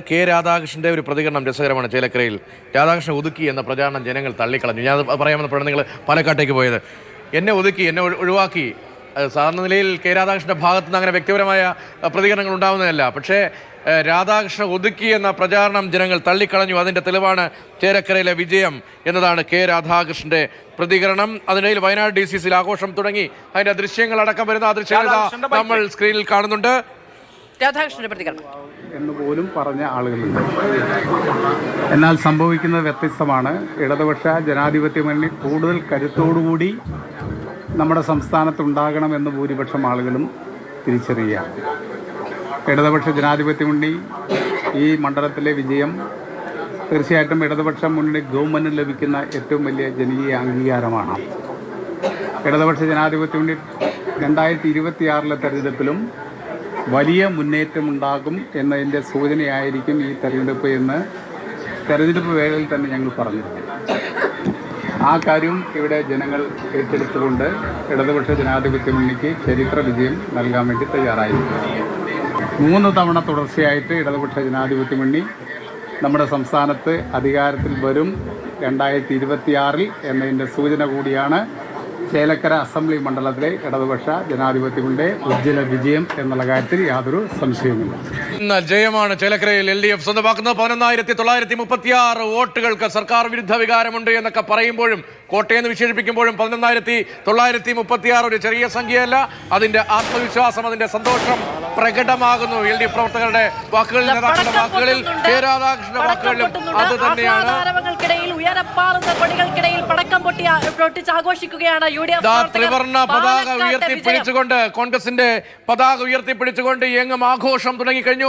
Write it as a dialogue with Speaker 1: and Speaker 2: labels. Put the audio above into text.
Speaker 1: K രാധാകൃഷ്ണന്റെ ഒരു പ്രതികരണം രസകരമാണ് ചേലക്കരയിൽ. രാധാകൃഷ്ണൻ ഒതുക്കി എന്ന പ്രചാരണം ജനങ്ങൾ തള്ളിക്കളഞ്ഞു. ഞാൻ പറയാമെന്ന് പറയാമെന്നപ്പോഴാണ് നിങ്ങൾ പാലക്കാട്ടേക്ക് പോയത്. എന്നെ ഒതുക്കി എന്നെ ഒഴിവാക്കി. സാധാരണ നിലയിൽ കെ രാധാകൃഷ്ണന്റെ ഭാഗത്തു നിന്ന് അങ്ങനെ വ്യക്തിപരമായ പ്രതികരണങ്ങൾ ഉണ്ടാവുന്നതല്ല. പക്ഷേ രാധാകൃഷ്ണൻ ഒതുക്കി എന്ന പ്രചാരണം ജനങ്ങൾ തള്ളിക്കളഞ്ഞു. അതിന്റെ തെളിവാണ് ചേരക്കരയിലെ വിജയം എന്നതാണ് കെ രാധാകൃഷ്ണന്റെ പ്രതികരണം. അതിനിടയിൽ വയനാട് ഡി സി സിയിൽ ആഘോഷം തുടങ്ങി. അതിന്റെ ദൃശ്യങ്ങൾ അടക്കം വരുന്ന ആ ദൃശ്യങ്ങൾ നമ്മൾ സ്ക്രീനിൽ കാണുന്നുണ്ട്.
Speaker 2: രാധാകൃഷ്ണന്റെ പ്രതികരണം.
Speaker 3: എന്ന് പോലും പറഞ്ഞ ആളുകളുണ്ട്. എന്നാൽ സംഭവിക്കുന്നത് വ്യത്യസ്തമാണ്. ഇടതുപക്ഷ ജനാധിപത്യ മുന്നണി കൂടുതൽ കരുത്തോടുകൂടി നമ്മുടെ സംസ്ഥാനത്തുണ്ടാകണമെന്ന് ഭൂരിപക്ഷം ആളുകളും തിരിച്ചറിയുകയാണ്. ഇടതുപക്ഷ ജനാധിപത്യ മുന്നണി ഈ മണ്ഡലത്തിലെ വിജയം തീർച്ചയായിട്ടും ഇടതുപക്ഷ മുന്നണി ഗവൺമെന്റിന് ലഭിക്കുന്ന ഏറ്റവും വലിയ ജനകീയ അംഗീകാരമാണ്. ഇടതുപക്ഷ ജനാധിപത്യ മുന്നണി രണ്ടായിരത്തി ഇരുപത്തിയാറിലെ തെരഞ്ഞെടുപ്പിലും വലിയ മുന്നേറ്റമുണ്ടാകും എന്നതിന്റെ സൂചനയായിരിക്കും ഈ തെരഞ്ഞെടുപ്പ് എന്ന് തെരഞ്ഞെടുപ്പ് വേളയിൽ തന്നെ ഞങ്ങൾ പറഞ്ഞിരുന്നു. ആ കാര്യം ഇവിടെ ജനങ്ങൾ ഏറ്റെടുത്തുകൊണ്ട് ഇടതുപക്ഷ ജനാധിപത്യ മുന്നണിക്ക് ചരിത്ര വിജയം നൽകാൻ വേണ്ടി തയ്യാറായിരിക്കുന്നു മൂന്ന് തവണ തുടർച്ചയായിട്ട് ഇടതുപക്ഷ ജനാധിപത്യ മുന്നണി നമ്മുടെ സംസ്ഥാനത്ത് അധികാരത്തിൽ വരും രണ്ടായിരത്തി ഇരുപത്തിയാറിൽ എന്നതിന്റെ സൂചന കൂടിയാണ് ചേലക്കര അസംബ്ലി മണ്ഡലത്തിലെ ഇടതുപക്ഷ ജനാധിപത്യത്തിന്റെ ഉജ്ജ്വല വിജയം എന്നുള്ള കാര്യത്തിൽ യാതൊരു സംശയവുമില്ല.
Speaker 1: ഇന്ന് ജയമാണ് ചേലക്കരയിൽ എൽ ഡി എഫ് സ്വന്തമാക്കുന്നത്. പതിനൊന്നായിരത്തി തൊള്ളായിരത്തി മുപ്പത്തി ആറ് വോട്ടുകൾക്ക് സർക്കാർ വിരുദ്ധ വികാരമുണ്ട് എന്നൊക്കെ പറയുമ്പോഴും കോട്ടയെന്ന് വിശേഷിപ്പിക്കുമ്പോഴും പതിനൊന്നായിരത്തി തൊള്ളായിരത്തി മുപ്പത്തി ആറ് ഒരു ചെറിയ സംഖ്യയല്ല. അതിന്റെ ആത്മവിശ്വാസം അതിന്റെ സന്തോഷം പ്രകടമാകുന്നു. എൽ ഡി എഫ് പ്രവർത്തകരുടെ വാക്കുകളിൽ നേതാക്കളുടെ വാക്കുകളിൽ കെ രാധാകൃഷ്ണന്റെ വാക്കുകളിലും അത് തന്നെയാണ്.
Speaker 2: ഉയരപ്പാറുന്ന കൊടികൾക്കിടയിൽ പടക്കം പൊട്ടി പൊട്ടിച്ച് ആഘോഷിക്കുകയാണ് യു ഡി എഫ്
Speaker 1: ത്രിവർണ. പതാക ഉയർത്തിപ്പിടിച്ചുകൊണ്ട് കോൺഗ്രസിന്റെ പതാക ഉയർത്തിപ്പിടിച്ചുകൊണ്ട് എങ്ങും ആഘോഷം തുടങ്ങിക്കഴിഞ്ഞു